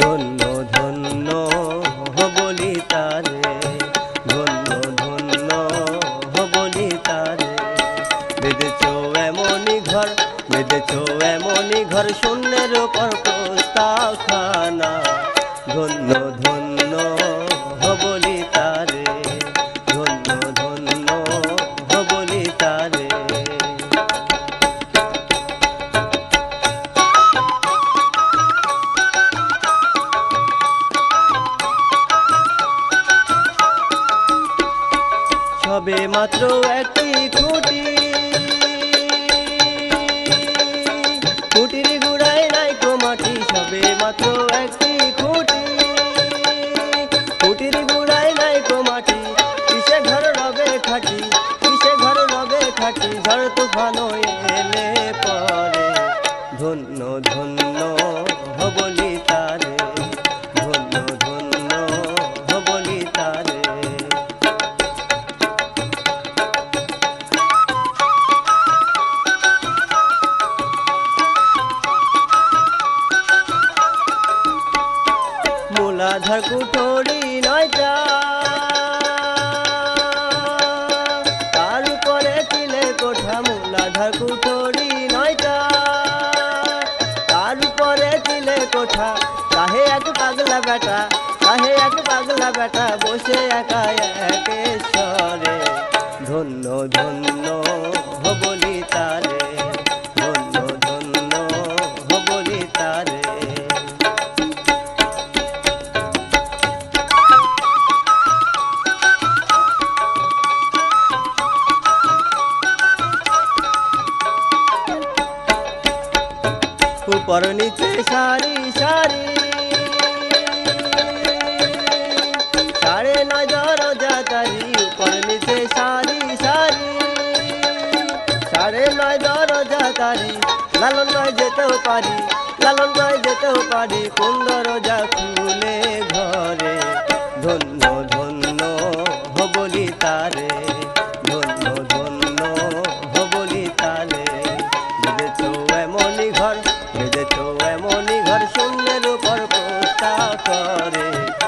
ধন্য ধন্য বলি তারে, ধন্য ধন্য বলি তারে। বেঁধেছ এমনই ঘর, বেঁধেছ এমনই ঘর, শূন্যের ওপর ধন্য ধন্য সবে মাত্র একটি খুঁটি। খুঁটির গুড়ায় নাই মাটি, সবে মাত্র একটি খুঁটি। খুঁটির গুড়ায় নাই মাটি, কিসে ঘর রবে খাটি, কিসে ঘর রবে খাটি, ঝড় তুফান এলে পরে। ধন্য ধন্য হবলি মূলাধার কুঠরি নয়টা। তার উপরে তিলে কোঠা মূলাধার কুঠরি নয়টা। তার উপরে তিলে কোঠা, কাহে এক পাগলা বেটা, কাহে এক পাগলা বেটা, বসে একা একেশ্বরে ধন্য ধন্য হবলি উপর নিচে সারি সারি। সাড়ে নিচে সারি সারি। সাড়ে লালন নয় যেতেও পারি, লালন নয় যেতেও পারি কোন করে ধন্য